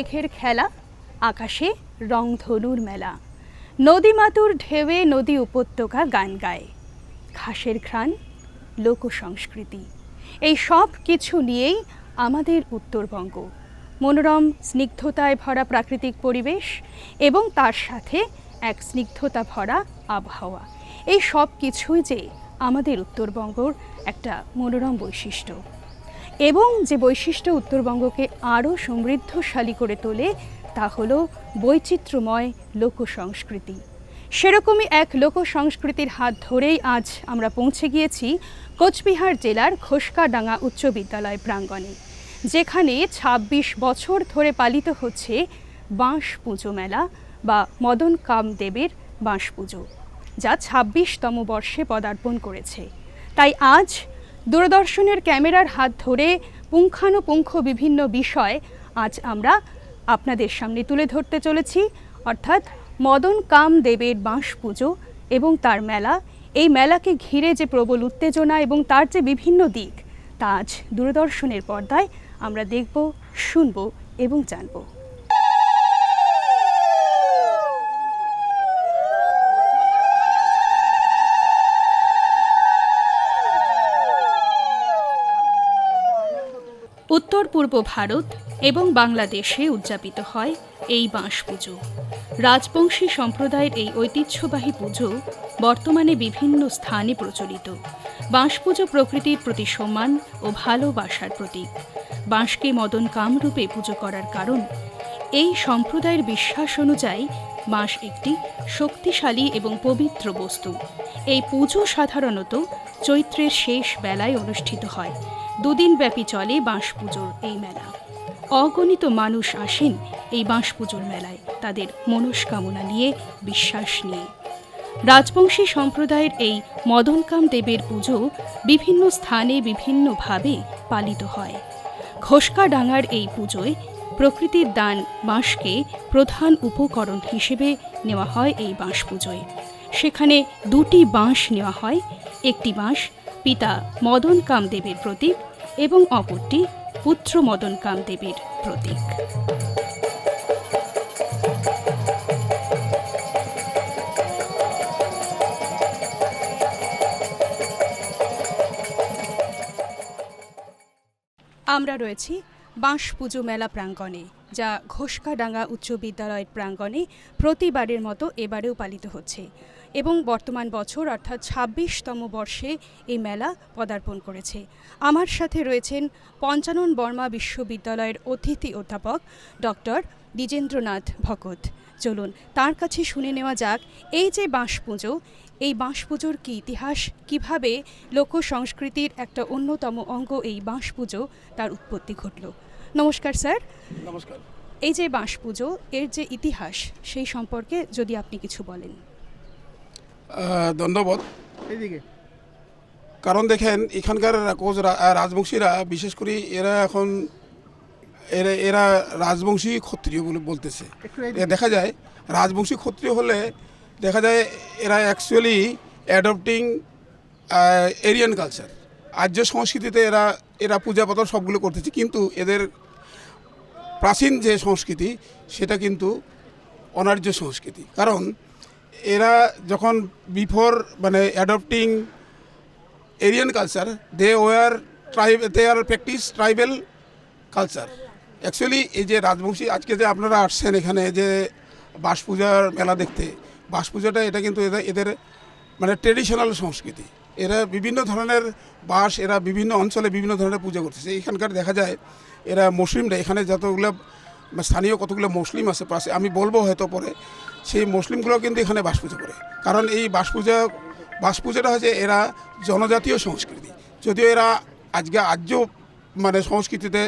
মেঘের খেলা, আকাশে রংধনুর মেলা। নদী মাতুর ঢেউয়ে নদী উপত্যকা গান গায়। ঘাসের ঘ্রাণ লোক সংস্কৃতি এই সব কিছু নিয়েই আমাদের উত্তরবঙ্গ। মনোরম স্নিগ্ধতায় ভরা প্রাকৃতিক পরিবেশ এবং তার সাথে এক স্নিগ্ধতা ভরা আবহাওয়া। এই সব কিছুই যে আমাদের উত্তরবঙ্গর একটা মনোরম বৈশিষ্ট্য। এবং যে বৈশিষ্ট্য উত্তরবঙ্গকে আরও সমৃদ্ধশালী করে তোলে, তা হলো বৈচিত্র্যময় লোক সংস্কৃতি সেরকমই এক লোক সংস্কৃতির হাত ধরেই আজ আমরা পৌঁছে গিয়েছি কোচবিহার জেলার খোসকাডাঙ্গা উচ্চ বিদ্যালয় প্রাঙ্গণে, যেখানে ২৬ বছর ধরে পালিত হচ্ছে বাঁশ পুজো মেলা বা মদন কামদেবের বাঁশ পুজো, যা ছাব্বিশতম বর্ষে পদার্পণ করেছে। তাই আজ দূরদর্শনের ক্যামেরার হাত ধরে পুঙ্খানুপুঙ্খ বিভিন্ন বিষয় আজ আমরা আপনাদের সামনে তুলে ধরতে চলেছি। অর্থাৎ মদন কাম দেবের বাঁশ পুজো এবং তার মেলা। এই মেলাকে ঘিরে যে প্রবল উত্তেজনা এবং তার যে বিভিন্ন দিক, তা আজ দূরদর্শনের পর্দায় আমরা দেখব, শুনব এবং জানব। উত্তর পূর্ব ভারত এবং বাংলাদেশে উদযাপিত হয় এই বাঁশ পুজো। রাজবংশী সম্প্রদায়ের এই ঐতিহ্যবাহী পুজো বর্তমানে বিভিন্ন স্থানে প্রচলিত। বাঁশ পুজো প্রকৃতির প্রতি সম্মান ও ভালোবাসার প্রতীক। বাঁশকে মদন কামরূপে পুজো করার কারণ এই সম্প্রদায়ের বিশ্বাস অনুযায়ী বাঁশ একটি শক্তিশালী এবং পবিত্র বস্তু। এই পুজো সাধারণত চৈত্রের শেষ বেলায় অনুষ্ঠিত হয়। দুদিন ব্যাপী চলে বাঁশ পুজোর এই মেলা। অগণিত মানুষ আসেন এই বাঁশ পুজোর মেলায় তাদের মনস্কামনা নিয়ে, বিশ্বাস নিয়ে। রাজবংশী সম্প্রদায়ের এই মদনকাম দেবের পুজো বিভিন্ন স্থানে বিভিন্নভাবে পালিত হয়। ঘোষকাডাঙ্গার এই পুজোয় প্রকৃতির দান বাঁশকে প্রধান উপকরণ হিসেবে নেওয়া হয় এই বাঁশ পুজোয় সেখানে দুটি বাঁশ নেওয়া হয় একটি বাঁশ, পিতা মদন কামদেবের প্রতীক এবং অপরটি পুত্র মদন কামদেবের প্রতীক। আমরা রয়েছি বাঁশ পুজো মেলা প্রাঙ্গণে, যা ঘোষকাডাঙ্গা উচ্চ বিদ্যালয়ের প্রাঙ্গণে প্রতিবারের মতো এবারেও পালিত হচ্ছে। এবং বর্তমান বছর অর্থাৎ ছাব্বিশতম বর্ষে এই মেলা পদার্পণ করেছে। আমার সাথে রয়েছেন পঞ্চানন বর্মা বিশ্ববিদ্যালয়ের অতিথি অধ্যাপক ডক্টর দ্বিজেন্দ্রনাথ ভকত। চলুন তার কাছে শুনে নেওয়া যাক এই যে বাঁশ পুজো এই বাঁশ পুজোর কী ইতিহাস কীভাবে লোক সংস্কৃতির একটা অন্যতম অঙ্গ এই বাঁশ পুজো তার উৎপত্তি ঘটল? নমস্কার স্যার। নমস্কার। এই যে বাঁশ পুজো এর যে ইতিহাস সেই সম্পর্কে যদি আপনি কিছু বলেন। ধন্যবাদ। এইদিকে। কারণ দেখেন এখানকার কোচ রাজবংশীরা বিশেষ করে এরা এখন এরা এরা রাজবংশী ক্ষত্রিয় বলে বলতেছে। দেখা যায় রাজবংশী ক্ষত্রিয় হলে দেখা যায় এরা অ্যাকচুয়ালি অ্যাডপ্টিং এরিয়ান কালচার আর্য সংস্কৃতিতে এরা এরা পূজা পাতল সবগুলো করতেছে কিন্তু এদের প্রাচীন যে সংস্কৃতি সেটা কিন্তু অনার্য সংস্কৃতি। কারণ এরা যখন বিফোর মানে adopting Aryan culture they were tribe they are practice tribal culture actually এই যে রাজবংশী, আজকে যে আপনারা আসছেন এখানে, যে বাস পূজার মেলা দেখতে, বাস পূজাটা এটা কিন্তু এদের এদের মানে ট্রেডিশনাল সংস্কৃতি। এরা বিভিন্ন ধরনের বাস, এরা বিভিন্ন অঞ্চলে বিভিন্ন ধরনের পূজা করতেছে। এখানকার দেখা যায়, এরা মুসলিমরা, এখানে যতগুলো স্থানীয় কতগুলো মুসলিম আছে পাশে, আমি বলব হয়তো পরে, সেই মুসলিমগুলো কিন্তু এখানে বাস পূজা করে। কারণ এই বাস পূজা বাস পূজাটা হচ্ছে এরা জনজাতীয় সংস্কৃতি। যদিও এরা আজকে আর্য মানে সংস্কৃতিতে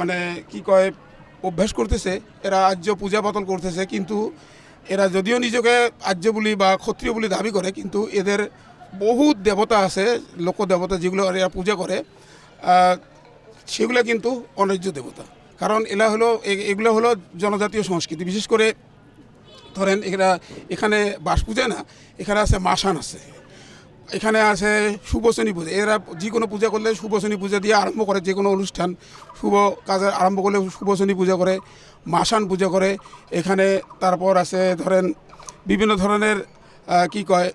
মানে কি কয়, অভ্যাস করতেছে, এরা আর্য পূজা পাতল করতেছে, কিন্তু এরা যদিও নিজেকে আর্য বলি বা ক্ষত্রিয় বলি দাবি করে, কিন্তু এদের বহু দেবতা আছে, লোক দেবতা যেগুলো এরা পূজা করে সেগুলো কিন্তু অন্যায্য দেবতা। কারণ এরা হলো এগুলো হলো জনজাতীয় সংস্কৃতি। বিশেষ করে ধরেন এরা, এখানে বাস পূজা না, এখানে আছে মাসান আছে। এখানে আছে শুভশনী পূজা। এরা যে কোনো পূজা করলে শুভশনী পূজা দিয়ে আরম্ভ করে যে কোনো অনুষ্ঠান, শুভ কাজে আরম্ভ করলে শুভশনী পূজা করে, মাসান পূজা করে। এখানে তারপর আছে ধরেন বিভিন্ন ধরনের কি কয়,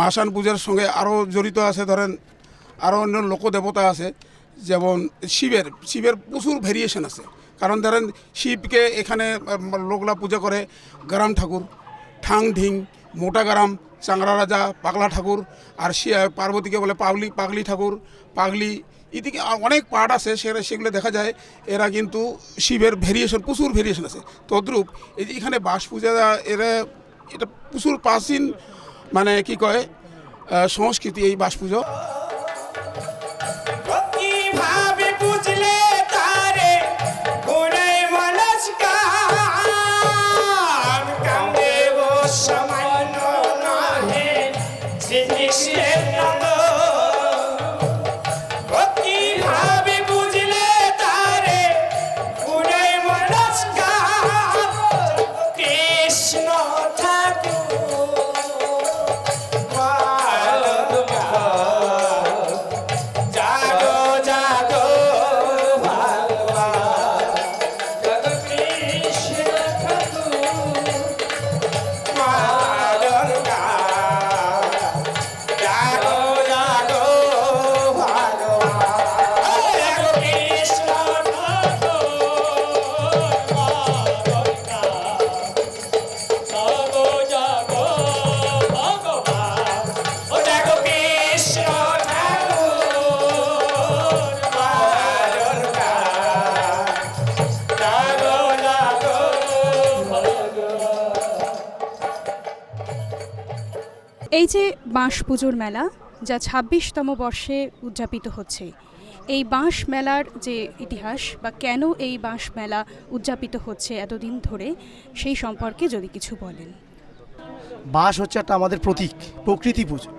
মাসান পূজার সঙ্গে আরও জড়িত আছে ধরেন আরও অন্য লোকদেবতা আছে। যেমন শিবের শিবের প্রচুর ভেরিয়েশন আছে। কারণ ধরেন শিবকে এখানে লোকলা পূজা করে গ্রাম ঠাকুর, ঠাং ঢিং, মোটা গ্রাম চাংরা রাজা, পাগলা ঠাকুর, আর পার্বতীকে বলে পাগলি পাগলি ঠাকুর, পাগলি, এদিকে অনেক পার্ট আছে সেগুলো সেগুলো দেখা যায়। এরা কিন্তু শিবের ভেরিয়েশন প্রচুর ভেরিয়েশন আছে। তদ্রূপ এই যে এখানে বাস পূজা এরা, এটা প্রচুর প্রাচীন মানে কি কয় সংস্কৃতি এই বাস পুজো বাঁশ পুজোর মেলা, যা ছাব্বিশতম বর্ষে উদযাপিত হচ্ছে। এই বাঁশ মেলার যে ইতিহাস বা কেন এই বাঁশ মেলা উদযাপিত হচ্ছে এতদিন ধরে, সেই সম্পর্কে যদি কিছু বলেন। বাঁশ হচ্ছে একটা আমাদের প্রতীক, প্রকৃতি পুজো।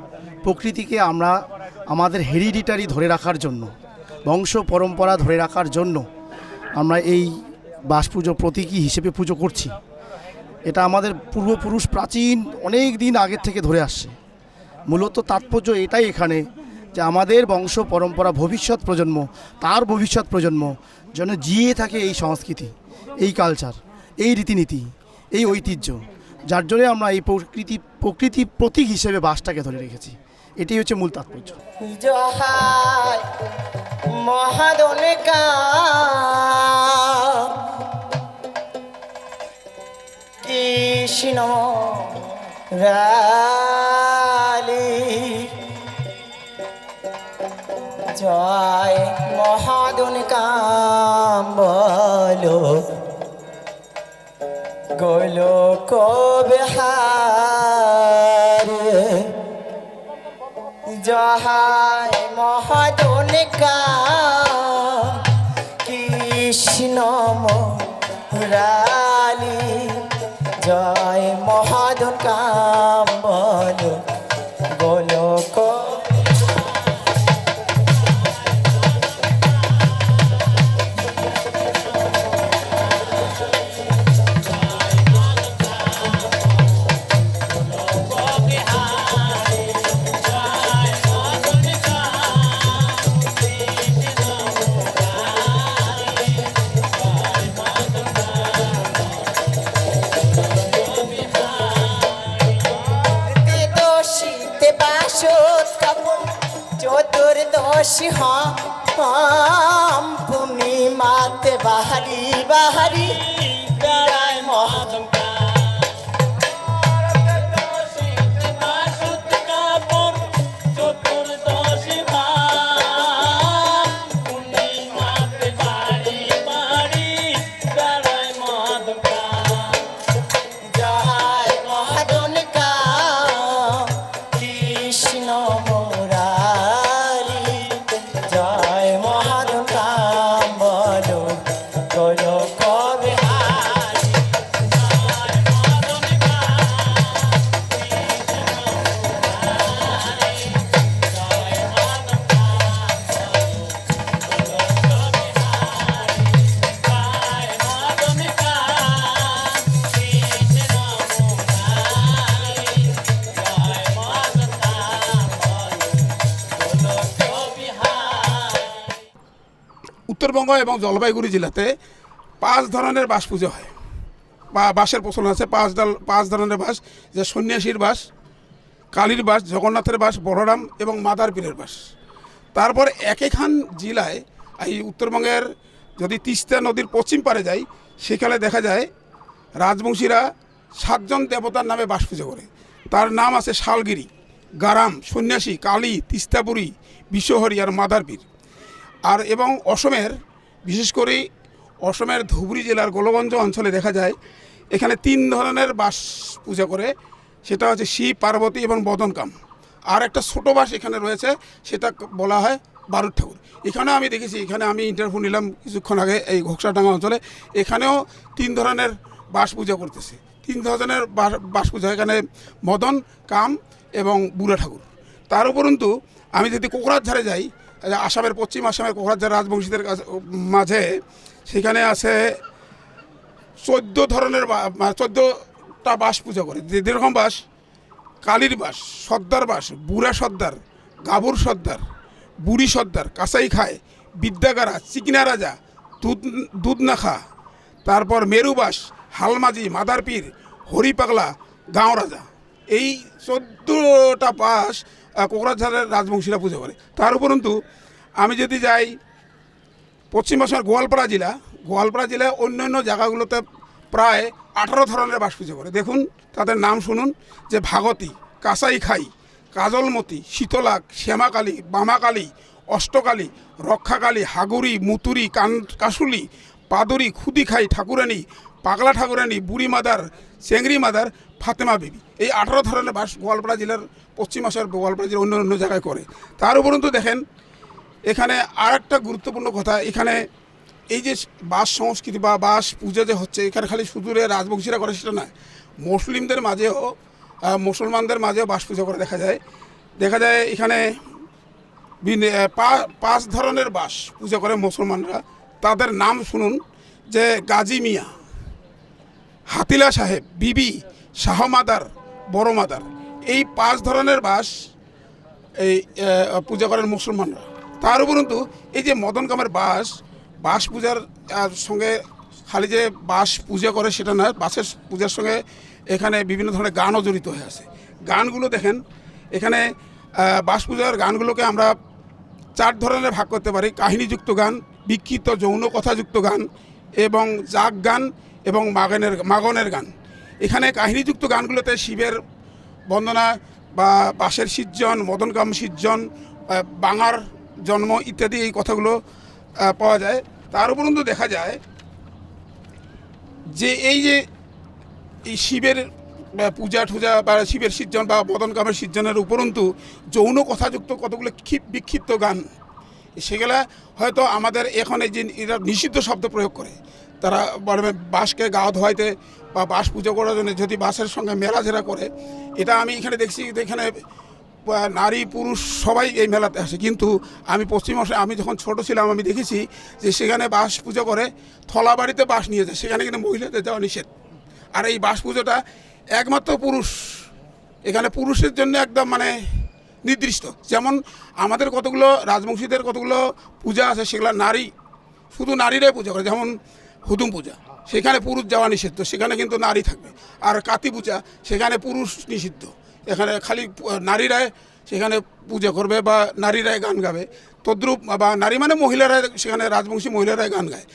প্রকৃতিকে আমরা আমাদের হেরিডিটারি ধরে রাখার জন্য, বংশ পরম্পরা ধরে রাখার জন্য আমরা এই বাঁশ পুজো প্রতীকী হিসেবে পুজো করছি। এটা আমাদের পূর্বপুরুষ প্রাচীন অনেক দিন আগের থেকে ধরে আসছে। মূলত তাৎপর্য এটাই এখানে যে আমাদের বংশ পরম্পরা ভবিষ্যৎ প্রজন্ম, তার ভবিষ্যৎ প্রজন্ম যেন জিয়ে থাকে এই সংস্কৃতি, এই কালচার এই রীতিনীতি, এই ঐতিহ্য, যার জন্য আমরা এই প্রকৃতি প্রকৃতি প্রতীক হিসেবে বাসটাকে ধরে রেখেছি। এটাই হচ্ছে মূল তাৎপর্য। কৃষ্ণ রালি জয় মহাদনকা বলো গোলক বিহার জহায় মহাজনকা কৃষ্ণ মুরালি। জয় মহাজন কাম। চতুর্দশী হাম পূর্ণিমাতে বাহারি বাহারি। বেড়ায় মহাদম উত্তরবঙ্গ এবং জলপাইগুড়ি জেলাতে পাঁচ ধরনের বাস পুজো হয়। বা বাসের প্রচলন আছে, পাঁচ দল পাঁচ ধরনের বাস যে সন্ন্যাসীর বাস কালীর বাস জগন্নাথের বাস বড়রাম এবং মাদার পীরের বাস তারপর একেখান জেলায়, এই উত্তরবঙ্গের যদি তিস্তা নদীর পশ্চিম পারে যাই, সেখানে দেখা যায় রাজবংশীরা সাতজন দেবতার নামে বাস পুজো করে। তার নাম আছে শালগিরি, গারাম, সন্ন্যাসী, কালী, তিস্তাপুরী, বিশ্বহরি আর মাদারপীর। আর এবং অসমের, বিশেষ করে অসমের ধুবড়ি জেলার গোলগঞ্জ অঞ্চলে দেখা যায়, এখানে তিন ধরনের বাস পূজা করে। সেটা হচ্ছে শিব পার্বতী এবং বদনকাম। আর একটা ছোটো বাস এখানে রয়েছে, সেটা বলা হয় বারুদ ঠাকুর। এখানেও আমি দেখেছি, এখানে আমি ইন্টারভিউ নিলাম কিছুক্ষণ আগে এই ঘোকসাডাঙ্গা অঞ্চলে। এখানেও তিন ধরনের বাস পূজা করতেছে। তিন ধরনের বাস- পূজা এখানে মদন কাম এবং বুড়া ঠাকুর তার উপরন্তু আমি যদি কোকরাঝাড়ে যাই আসামের পশ্চিম আসামের কোকরাঝাড় রাজবংশীদের মাঝে সেখানে আছে চোদ্দ ধরনের চোদ্দোটা বাস পূজা করে। যেরকম বাস, কালীর বাস, সর্দার বাস, বুড়া সর্দার, গাভুর সর্দার, বুড়ি সর্দার, কাসাই খায়, বিদ্যাগারা, চিকনা রাজা, দুধ দুধ না খা তারপর মেরুবাস হালমাজি, মাদারপীর, হরিপাগলা গাঁও রাজা এই চোদ্দোটা বাস আহ, কোকরাঝাড়ের রাজবংশীরা পুজো করে। তার উপরন্তু আমি যদি যাই পশ্চিম বর্ষার গোয়ালপাড়া জেলা গোয়ালপাড়া জেলায় অন্যান্য জায়গাগুলোতে প্রায় আঠারো ধরনের বাস পুজো করে। দেখুন তাদের নাম শুনুন যে ভাগতী কাঁসাই খাই কাজলমতি শীতলাক শ্যামাকালী বামাকালী অষ্টকালী রক্ষাকালী হাগুরি মুতুরি কান কাশুলি পাদুরি খুদিখাই ঠাকুরানী পাগলা ঠাকুরানী বুড়ি মাদার চেংড়ি মাদার ফাতেমা বিবি। এই আঠারো ধরনের বাস গোয়ালপাড়া জেলার পশ্চিম আসার গোয়ালপাড়া জেলার অন্য অন্য জায়গায় করে। তার উপরন্তু দেখেন, এখানে আর একটা গুরুত্বপূর্ণ কথা, এখানে এই যে বাস সংস্কৃতি বা বাস পূজা যে হচ্ছে, এখানে খালি সুদূরে রাজবংশীরা করে সেটা নয়, মুসলিমদের মাঝেও মুসলমানদের মাঝেও বাস পূজা করে দেখা যায়। দেখা যায় এখানে পাঁচ ধরনের বাস পূজা করে মুসলমানরা। তাদের নাম শুনুন, যে গাজী মিয়া, হাতিলা সাহেব, বিবি শাহ মাদার, বড় মাদার। এই পাঁচ ধরনের বাস এই পূজা করেন মুসলমানরা। তার উপরন্তু এই যে মদন কামের বাস বাস পূজার সঙ্গে খালি যে বাস পূজা করে সেটা নয় বাসের পূজার সঙ্গে এখানে বিভিন্ন ধরনের গানও জড়িত হয়ে আছে। গানগুলো দেখেন, এখানে বাস পূজার গানগুলোকে আমরা চার ধরনের ভাগ করতে পারি। কাহিনীযুক্ত গান বিক্ষিপ্ত যৌন কথাযুক্ত গান এবং জাগ গান এবং মাগনের মাগনের গান। এখানে কাহিনীযুক্ত গানগুলোতে শিবের বন্দনা বা বাঁশের সিজ্জন মদনকাম সিজ্জন আহ, বাঙার জন্ম ইত্যাদি এই কথাগুলো পাওয়া যায়। তার উপরন্তু দেখা যায় যে এই যে এই শিবের পূজা ঠুজা বা শিবের সিজ্জন বা মদন কামের উপরন্তু যৌন কথাযুক্ত কতগুলো ক্ষিপ- বিক্ষিপ্ত গান সেগুলা হয়তো আমাদের এখন এই যে এরা নিষিদ্ধ শব্দ প্রয়োগ করে। তারা বাঁশকে গা ধোয়াইতে বা বাঁশ পুজো করার জন্য যদি বাসের সঙ্গে মেলাঝেরা করে, এটা আমি এখানে দেখছি এখানে নারী, পুরুষ সবাই এই মেলাতে আসে। কিন্তু আমি পশ্চিমবঙ্গে আমি যখন ছোট ছিলাম, আমি দেখেছি যে সেখানে বাঁশ পুজো করে থলা বাড়িতে বাঁশ নিয়ে যায়। সেখানে কিন্তু মহিলাদের যাওয়া নিষেধ। আর এই বাস পুজোটা একমাত্র পুরুষ। এখানে পুরুষের জন্য একদম মানে নির্দিষ্ট। যেমন আমাদের কতগুলো রাজবংশীদের কতগুলো পূজা আছে, সেগুলো নারী, শুধু নারীরাই পূজা করে। যেমন হুদুম পূজা। সেখানে পুরুষ যাওয়া নিষিদ্ধ, সেখানে কিন্তু নারী থাকবে। আর কাতি পূজা, সেখানে পুরুষ নিষিদ্ধ। এখানে খালি নারীরাই সেখানে পূজা করবে বা নারীরাই গান গাবে। তদ্রুপ বা নারী মানে মহিলারা সেখানে রাজবংশী মহিলারাই গান গায়।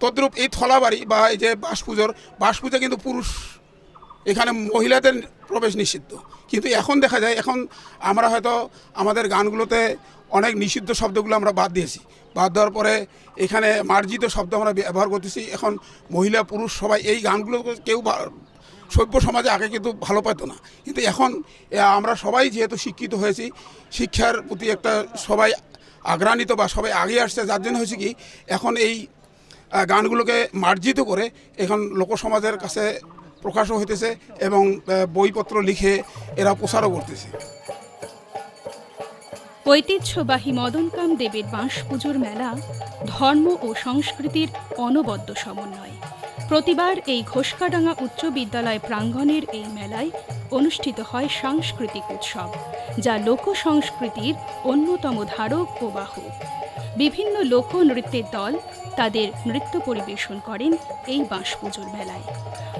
তদ্রুপ এই থলাবাড়ি বা এই যে বাস পুজোর বাস পূজা কিন্তু পুরুষ, এখানে মহিলাদের প্রবেশ নিষিদ্ধ। কিন্তু এখন দেখা যায়, এখন আমরা হয়তো আমাদের গানগুলোতে অনেক নিষিদ্ধ শব্দগুলো আমরা বাদ দিয়েছি। বাদ দেওয়ার পরে এখানে মার্জিত শব্দ আমরা ব্যবহার করতেছি। এখন মহিলা, পুরুষ সবাই এই গানগুলো কেউ সভ্য সমাজে আগে কিন্তু ভালো পাইতো না। কিন্তু এখন আমরা সবাই যেহেতু শিক্ষিত হয়েছি, শিক্ষার প্রতি একটা সবাই আগ্রান্বিত বা সবাই আগে আসছে, যার জন্য হয়েছে কি, এখন এই গানগুলোকে মার্জিত করে এখন লোকসমাজের কাছে প্রকাশও হইতেছে এবং বইপত্র লিখে এরা প্রচারও করতেছে। ঐতিহ্যবাহী মদনকাম দেবের বাঁশ পুজোর মেলা ধর্ম ও সংস্কৃতির অনবদ্য সমন্বয়। প্রতিবার এই ঘোষকাডাঙ্গা উচ্চ বিদ্যালয় প্রাঙ্গণের এই মেলায় অনুষ্ঠিত হয় সাংস্কৃতিক উৎসব, যা লোক সংস্কৃতির অন্যতম ধারক ও বাহক বিভিন্ন লোকনৃত্যের দল তাদের নৃত্য পরিবেশন করেন এই বাঁশ পুজোর মেলায়।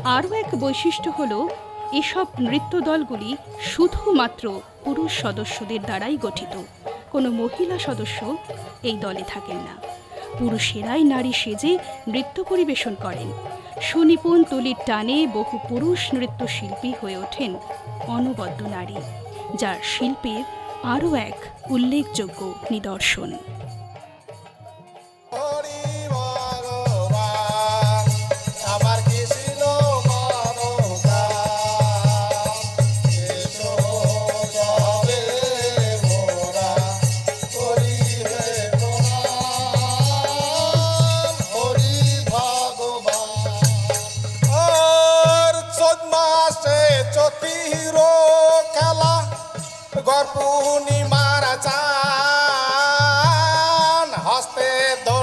আরও এক বৈশিষ্ট্য হল, এসব নৃত্য দলগুলি শুধুমাত্র পুরুষ সদস্যদের দ্বারাই গঠিত। কোনো মহিলা সদস্য এই দলে থাকেন না। পুরুষেরাই নারী সেজে নৃত্য পরিবেশন করেন। সুনিপুণ তুলির টানে বহু পুরুষ নৃত্যশিল্পী হয়ে ওঠেন অনবদ্য নারী, যার শিল্পের আরও এক উল্লেখযোগ্য নিদর্শন। মাসে চতির খেলা মারা চান হস্তে ধনুক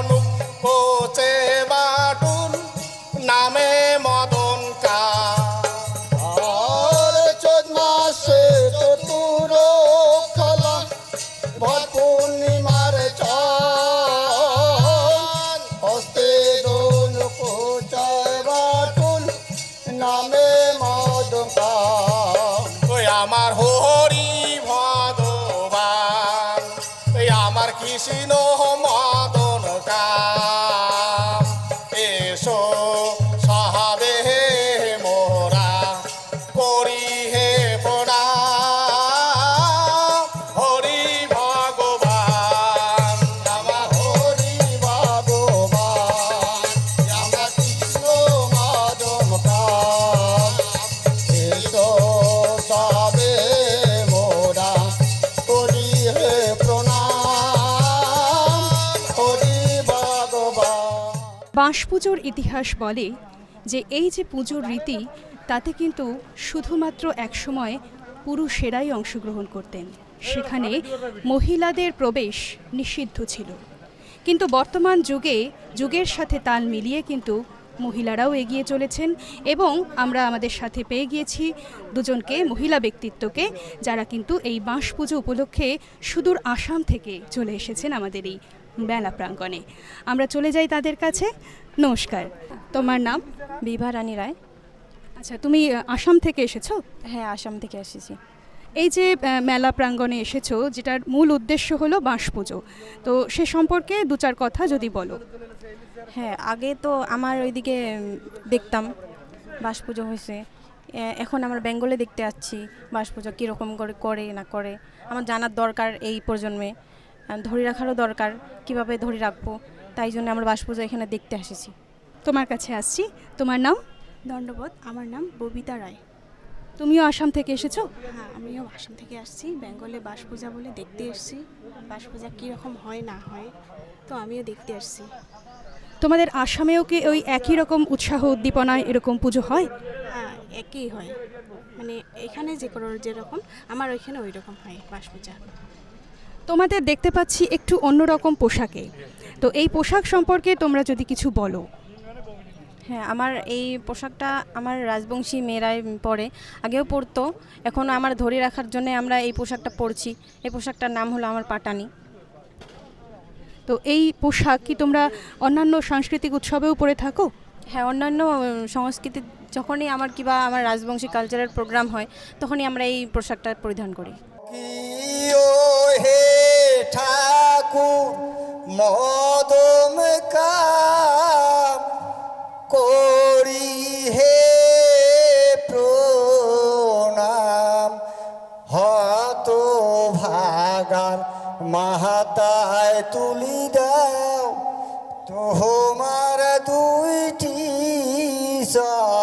পুজোর ইতিহাস বলে যে এই যে পুজোর রীতি, তাতে কিন্তু শুধুমাত্র একসময় পুরুষেরাই অংশগ্রহণ করতেন। সেখানে মহিলাদের প্রবেশ নিষিদ্ধ ছিল। কিন্তু বর্তমান যুগে, যুগের সাথে তাল মিলিয়ে কিন্তু মহিলারাও এগিয়ে চলেছেন এবং আমরা আমাদের সাথে পেয়ে গিয়েছি দুজনকে, মহিলা ব্যক্তিত্বকে, যারা কিন্তু এই বাঁশ পুজো উপলক্ষে সুদূর আসাম থেকে চলে এসেছেন আমাদের এই মেলা প্রাঙ্গণে। আমরা চলে যাই তাদের কাছে। নমস্কার। তোমার নাম? বিভা রানী রায়। আচ্ছা তুমি আসাম থেকে এসেছ? হ্যাঁ আসাম থেকে এসেছি। এই যে মেলা প্রাঙ্গণে এসেছ যেটার মূল উদ্দেশ্য হলো বাঁশ পুজো। তো সে সম্পর্কে দু চার কথা যদি বলো। হ্যাঁ আগে তো আমার ওইদিকে দেখতাম বাস পুজো হয়েছে। এখন আমরা বেঙ্গলে দেখতে যাচ্ছি বাস পুজো কীরকম করে করে না করে। আমার জানার দরকার এই প্রজন্মে। ধরে রাখারও দরকার কীভাবে ধরে রাখব। তাই জন্য আমরা বাস পুজো এখানে দেখতে এসেছি তোমার কাছে আসছি। তোমার নাম? দণ্ডবোধ আমার নাম ববিতা রায়। তুমিও আসাম থেকে এসেছ? হ্যাঁ আমিও আসাম থেকে আসছি। বেঙ্গলে বাস পূজা বলে দেখতে এসেছি। বাস পূজা কীরকম হয় না হয় তো আমিও দেখতে আসছি। তোমাদের আসামেও কি ওই একই রকম উৎসাহ উদ্দীপনায় এরকম পুজো হয়? হ্যাঁ একই হয়। মানে এখানে যে কোনো যেরকম আমার ওইখানে ওই রকম হয় বাস পূজা তোমাদের দেখতে পাচ্ছি একটু অন্যরকম পোশাকে। তো এই পোশাক সম্পর্কে তোমরা যদি কিছু বলো। হ্যাঁ আমার এই পোশাকটা আমার রাজবংশী মেয়েরাই পরে আগেও পরতো এখনও আমার ধরে রাখার জন্য আমরা এই পোশাকটা পরছি। এই পোশাকটার নাম হলো আমার পাটানি। তো এই পোশাক কি তোমরা অন্যান্য সাংস্কৃতিক উৎসবেও পরে থাকো? হ্যাঁ অন্যান্য সংস্কৃতি যখনই আমার কিবা আমার রাজবংশী কালচারের প্রোগ্রাম হয় তখনই আমরা এই পোশাকটা পরিধান করি। কিও হে ঠাকুর, মদম কাম করি হে প্রণাম। হত ভাগার মাহাতায় তুলি দাও, তোমার দুইটি সারো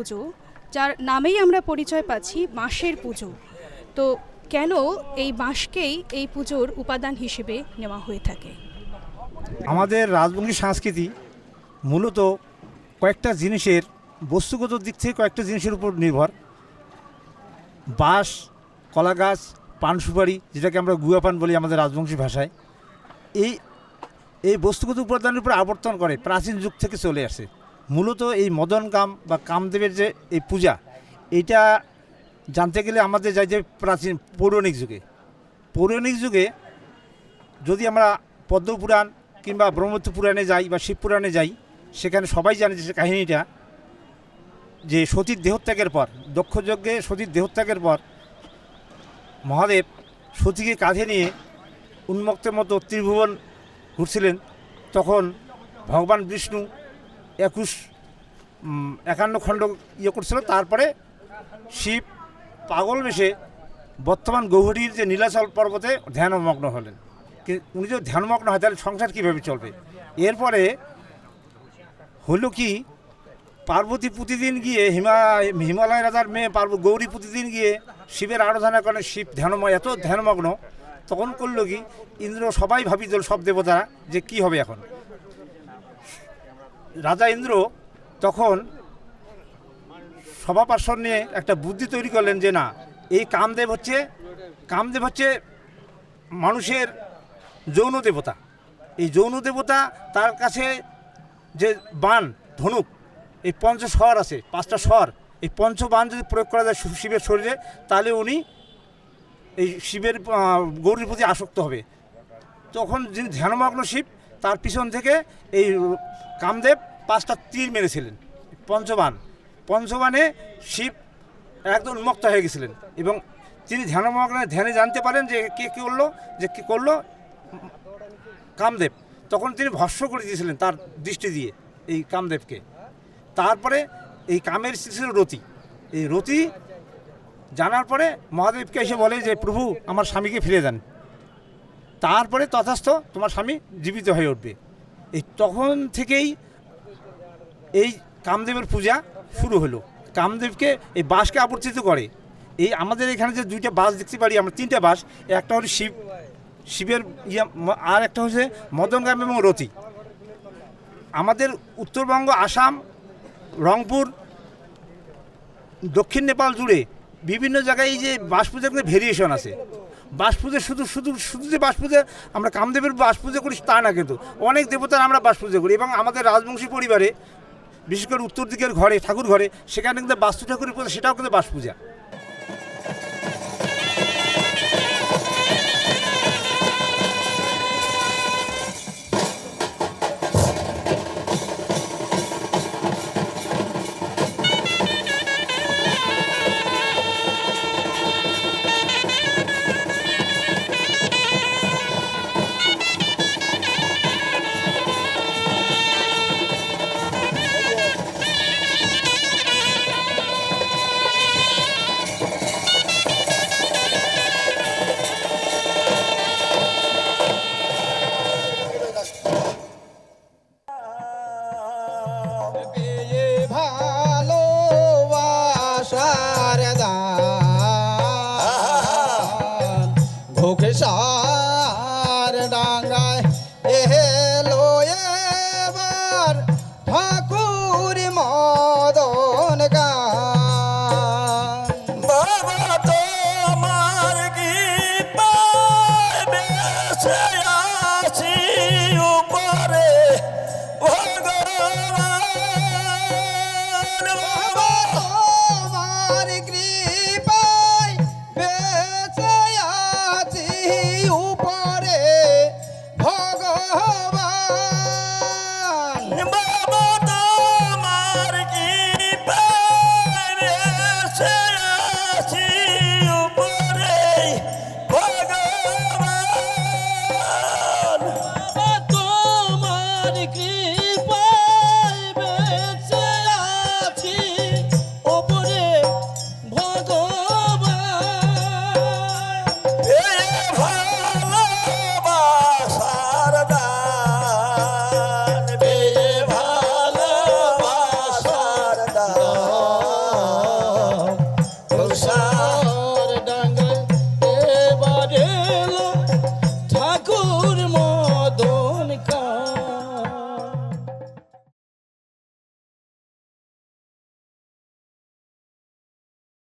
পুজো, যার নামেই আমরা পরিচয় পাচ্ছি বাঁশের পুজো। তো কেন এই বাঁশকেই এই পুজোর উপাদান হিসেবে নেওয়া হয়ে থাকে? আমাদের রাজবংশী সংস্কৃতি মূলত কয়েকটা জিনিসের, বস্তুগত দিক থেকে কয়েকটা জিনিসের উপর নির্ভর। বাঁশ কলা গাছ পান সুপারি, যেটাকে আমরা গুয়া পান বলি আমাদের রাজবংশী ভাষায়, এই এই বস্তুগত উপাদানের উপর আবর্তন করে প্রাচীন যুগ থেকে চলে আসে। মূলত এই মদন কাম বা কামদেবের যে এই পূজা এটা জানতে গেলে আমাদের যাই যে প্রাচীন পৌরাণিক যুগে। পৌরাণিক যুগে যদি আমরা পদ্মপুরাণ কিংবা ব্রহ্মপুত্র পুরাণে যাই বা শিব পুরাণে যাই, সেখানে সবাই জানে যে কাহিনীটা যে সতীর দেহত্যাগের পর, দক্ষযজ্ঞে সতীর দেহত্যাগের পর মহাদেব সতীকে কাঁধে নিয়ে উন্মুক্তের মতো ত্রিভুবন ঘুরছিলেন। তখন ভগবান বিষ্ণু একুশ একান্ন খণ্ড ইয়ে করছিল। তারপরে শিব পাগল বেশে বর্তমান গৌহরির যে নীলাচল পর্বতে ধ্যানমগ্ন হলেন। উনি যদি ধ্যানমগ্ন হয়, তাহলে সংসার কীভাবে চলবে? এরপরে হলো কি, পার্বতী প্রতিদিন গিয়ে হিমা হিমালয় রাজার মেয়ে পার্ব, গৌরী প্রতিদিন গিয়ে শিবের আরাধনা করেন। শিব ধ্যানময়, এত ধ্যানমগ্ন। তখন করল কি, ইন্দ্র সবাই ভাবিত সব দেবতারা যে কি হবে এখন। রাজা ইন্দ্র তখন সভাপার্শ্বর নিয়ে একটা বুদ্ধি তৈরি করলেন যে না, এই কামদেব হচ্ছে কামদেব হচ্ছে মানুষের যৌন দেবতা। এই যৌন দেবতা তার কাছে যে বান, ধনুক, এই পঞ্চ স্বর আছে, পাঁচটা স্বর, এই পঞ্চ বান যদি প্রয়োগ করা যায় শিবের শরীরে, তাহলে উনি এই শিবের গৌরীর প্রতি আসক্ত হবে। তখন যিনি ধ্যানমগ্ন শিব তার পিছন থেকে এই কামদেব পাঁচটা তীর মেরেছিলেন, পঞ্চবান। পঞ্চবানে শিব একদম উন্মুক্ত হয়ে গেছিলেন এবং তিনি ধ্যানমগ্ন ধ্যানে জানতে পারেন যে কে কী করল, যে কী করল, কামদেব। তখন তিনি ভস্ম করে দিয়েছিলেন তার দৃষ্টি দিয়ে এই কামদেবকে। তারপরে এই কামের ছিল রতি। এই রতি জানার পরে মহাদেবকে এসে বলে যে, প্রভু, আমার স্বামীকে ফিরে দেন। তারপরে তথাস্থ তোমার স্বামী জীবিত হয়ে উঠবে। এই তখন থেকেই এই কামদেবের পূজা শুরু হলো। কামদেবকে এই বাঁশকে আবর্তিত করে। এই আমাদের এখানে যে দুইটা বাস দেখতে পারি, আমরা তিনটা বাস একটা হলো শিব, শিবের ইয়া আর একটা হচ্ছে মদনগ্রাম এবং রতি। আমাদের উত্তরবঙ্গ, আসাম, রংপুর, দক্ষিণ নেপাল জুড়ে বিভিন্ন জায়গায় এই যে বাস পূজার ভেরিয়েশন আছে। বাস শুধু শুধু শুধু যে বাস আমরা কামদেবের বাস করি তা না কিন্তু। অনেক দেবতার আমরা বাস করি এবং আমাদের রাজবংশী পরিবারে, বিশেষ করে উত্তর দিকের ঘরে, ঠাকুর ঘরে, সেখানে কিন্তু বাস্তু ঠাকুরের পূজা, সেটাও কিন্তু বাস পূজা